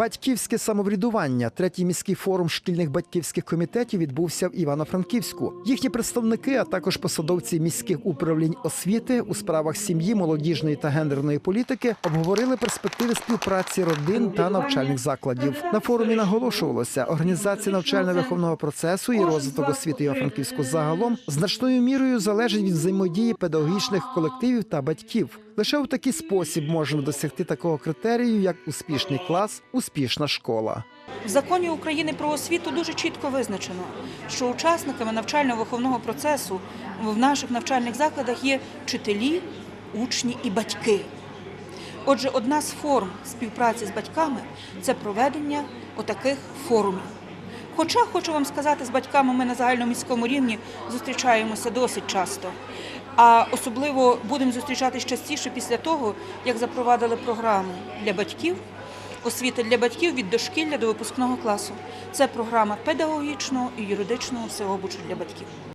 Батьківське самоврядування, третій міський форум шкільних батьківських комітетів відбувся в Івано-Франківську. Їхні представники, а також посадовці міських управлінь освіти у справах сім'ї, молодіжної та гендерної політики обговорили перспективи співпраці родин та навчальних закладів. На форумі наголошувалося, організація навчально-виховного процесу і розвиток освіти Івано-Франківську загалом значною мірою залежить від взаємодії педагогічних колективів та батьків. Лише у такий спосіб можна досягти такого критерію, як успішний клас, успішна школа. В законі України про освіту дуже чітко визначено, що учасниками навчально-виховного процесу в наших навчальних закладах є вчителі, учні і батьки. Отже, одна з форм співпраці з батьками це проведення отаких форумів. Хоча хочу вам сказати, з батьками ми на загальноміському рівні зустрічаємося досить часто. А особливо будемо зустрічатися частіше після того, як запровадили програму для батьків, освіти для батьків від дошкілля до випускного класу. Це програма педагогічного і юридичного всеобучу для батьків.